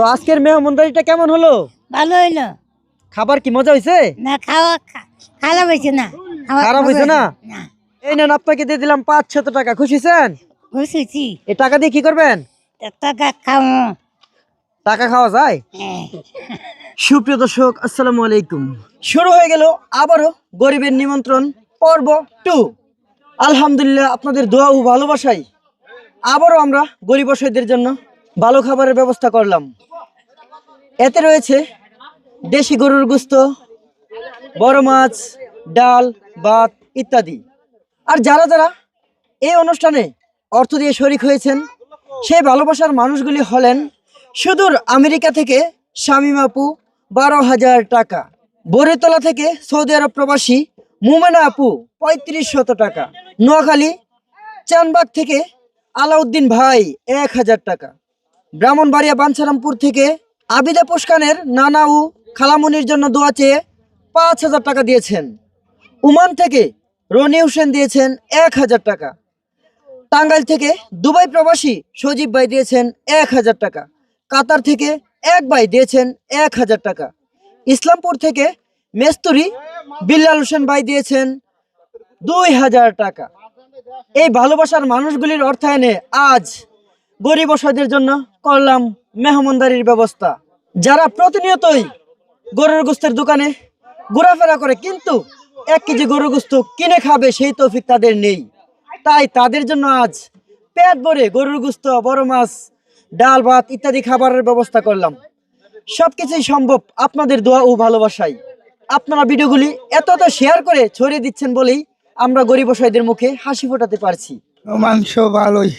তো আজকের মেহমানদারিটা কেমন হলো? ভালো হইল। খাবার কি মজা হয়েছে না খাওয়া খারাপ হয়েছে না। খারাপ হয়েছে না? এই নেন আপনাকে দিয়ে দিলাম পাঁচ শত টাকা। খুশি হয়েছেন ঘুষেছি এই টাকা দিয়ে কি করবেন? টাকা খাও টাকা খাওয়া যায়? হ্যাঁ। সুপ্রিয় দর্শক আসসালামু আলাইকুম। শুরু হয়ে গেল আবারও গরিবের নিমন্ত্রণ পর্ব টু। আলহামদুলিল্লাহ আপনাদের দোয়া ও ভালোবাসাই। আবারও আমরা গরিব জন্য ভালো খাবারের ব্যবস্থা করলাম। এতে রয়েছে দেশি গরুর গুস্ত, বড় মাছ, ডাল, ভাত ইত্যাদি। আর যারা যারা এই অনুষ্ঠানে অর্থ দিয়ে শরিক হয়েছেন, সেই ভালোবাসার মানুষগুলি হলেন সুদূর আমেরিকা থেকে শামীম আপু, বারো হাজার টাকা। বরেতলা থেকে সৌদি আরব প্রবাসী মুমেনা আপু, পঁয়ত্রিশ শত টাকা। নোয়াখালী, চানবাগ থেকে আলাউদ্দিন ভাই, এক হাজার টাকা। ব্রাহ্মণবাড়িয়া, বাঞ্ছারামপুর থেকে আবিদা পুষ্কানের নানা ও খালামুনির জন্য দোয়া চেয়ে পাঁচ হাজার টাকা দিয়েছেন। উমান থেকে রনি হোসেন দিয়েছেন এক হাজার টাকা। টাঙ্গাইল থেকে দুবাই প্রবাসী সজীব ভাই দিয়েছেন এক হাজার টাকা। কাতার থেকে এক ভাই দিয়েছেন এক হাজার টাকা। ইসলামপুর থেকে মেস্তুরি বিল্লাল হোসেন ভাই দিয়েছেন দুই হাজার টাকা। এই ভালোবাসার মানুষগুলির অর্থায়নে আজ গরিব অসহায়দের জন্য করলাম মেহমানদারির ব্যবস্থা। যারা প্রতিনিয়তই গরুর গোস্তের দোকানে ঘোরাফেরা করে কিন্তু এক কেজি গরুর গোস্ত কিনে খাবে সেই তৌফিক তাদের নেই। তাই তাদের জন্য আজ পেট ভরে গরুর গোস্ত বড় মাছ ডাল ভাত ইত্যাদি খাবারের ব্যবস্থা করলাম। সবকিছুই সম্ভব আপনাদের দোয়া ও ভালোবাসায়। আপনারা ভিডিওগুলি এত এত শেয়ার করে ছড়িয়ে দিচ্ছেন বলেই আমরা গরিব অসহায়দের মুখে হাসি ফোটাতে পারছি। মাংস ভালোই।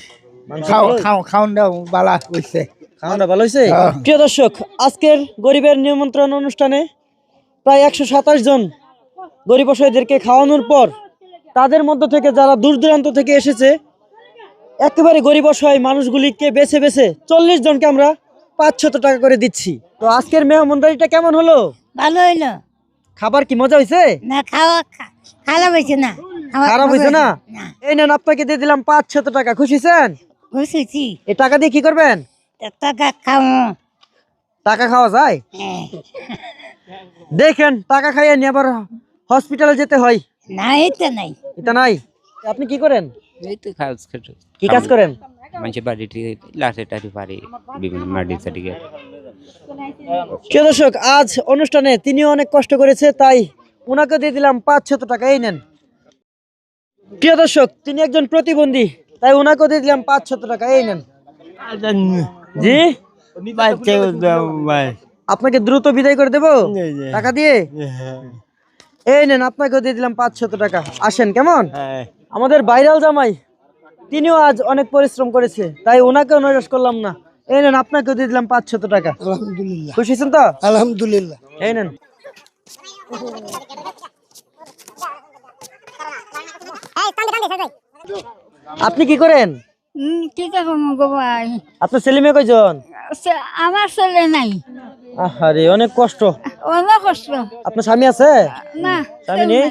খাও খাও খাওয়ানটাও বালা হইছে। খাওয়াটা ভালো হয়েছে? হ্যাঁ। প্রিয় দর্শক আজকের গরিবের নিমন্ত্রণ অনুষ্ঠানে প্রায় একশো সাতাশ জন গরিব অসহায়দেরকে খাওয়ানোর পর তাদের মধ্য থেকে যারা দূর দূরান্ত থেকে এসেছে একেবারে গরিব অসহায় মানুষগুলিকে বেছে বেছে চল্লিশ জনকে আমরা পাঁচশত টাকা করে দিচ্ছি। তো আজকের মেহমানদারিটা কেমন হলো? ভালো হইল। খাবার কি মজা হয়েছে? না খাওয়া খারাপ হয়েছে না। খারাপ হয়েছে না? এই নেন আপনাকে দিয়ে দিলাম পাঁচশত টাকা। খুশি ঘুষেছি এই টাকা দিয়ে কি করবেন? টাকা খাও টাকা খাওয়া যায়? হ্যাঁ। দেখেন টাকা খাইয়ে নিয়ে আবার হসপিটালে যেতে হয়। না এটা নাই। এটা নাই। আপনি কি করেন? এই তো কাজ খাটো কি কাজ করেন? মানুষের বাড়ি লাঠি টাঠি পারি বিভিন্ন মাটি সাটি প্রিয় দর্শক আজ অনুষ্ঠানে তিনিও অনেক কষ্ট করেছে তাই ওনাকে দিয়ে দিলাম পাঁচশত টাকা। এই নেন। প্রিয় দর্শক তিনি একজন প্রতিবন্ধী তাই ওনাকে দিয়ে দিলাম পাঁচশত টাকা। এই নেন। জি? আপনাকে দ্রুত বিদায় করে দেবো? টাকা দিয়ে? এই নেন আপনাকে দিয়ে দিলাম পাঁচশত টাকা। আসেন কেমন? আমাদের ভাইরাল জামাই তিনিও আজ অনেক পরিশ্রম করেছে তাই ওনাকেও নৈরাশ করলাম না। এই নেন আপনাকেও দিয়ে দিলাম পাঁচশত টাকা। আলহামদুলিল্লাহ। খুশি হয়েছেন তো? আলহামদুলিল্লাহ। এই নেন। আপনি কি করেন? কি করব গো ভাই? আপনার ছেলে মেয়ে কয়জন? আমার ছেলে নাই। আরে অনেক কষ্ট। অনেক কষ্ট। আপনার স্বামী আছে? না স্বামী নেই?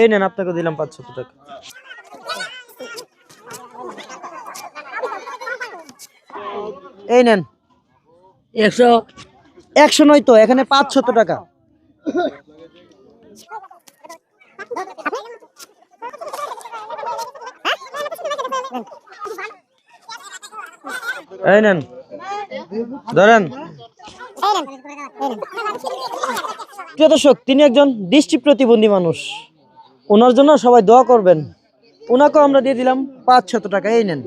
এই নেন আপনাকে দিলাম পাঁচশো টাকা। এই নেন। একশো। একশো নয় তো এখানে পাঁচশত টাকা। এই নেন। ধরেন। প্রিয় দর্শক তিনি একজন দৃষ্টি প্রতিবন্ধী মানুষ। ওনার জন্য সবাই দোয়া করবেন। ওনাকেও আমরা দিয়ে দিলাম পাঁচ শত টাকা। এই নেন।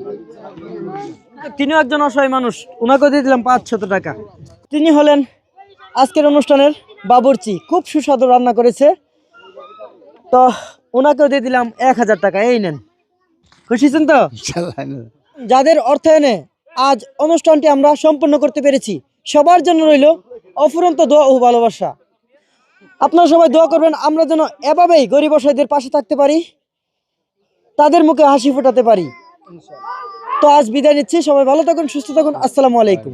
তিনিও একজন অসহায় মানুষ। ওনাকেও দিয়ে দিলাম পাঁচ শত টাকা। তিনি হলেন আজকের অনুষ্ঠানের বাবুর্চি। খুব সুস্বাদু রান্না করেছে। তো ওনাকেও দিয়ে দিলাম এক হাজার টাকা। এই নেন। খুশি হয়েছেন তো? যাদের অর্থায়নে আজ অনুষ্ঠানটি আমরা সম্পন্ন করতে পেরেছি। সবার জন্য রইল অফুরন্ত দোয়া ও ভালোবাসা। আপনারা সবাই দোয়া করবেন, আমরা যেন এভাবেই গরিব অসহায়দের পাশে থাকতে পারি, তাদের মুখে হাসি ফোটাতে পারি। তো আজ বিদায় নিচ্ছি, সবাই ভালো থাকুন, সুস্থ থাকুন, আসসালামু আলাইকুম।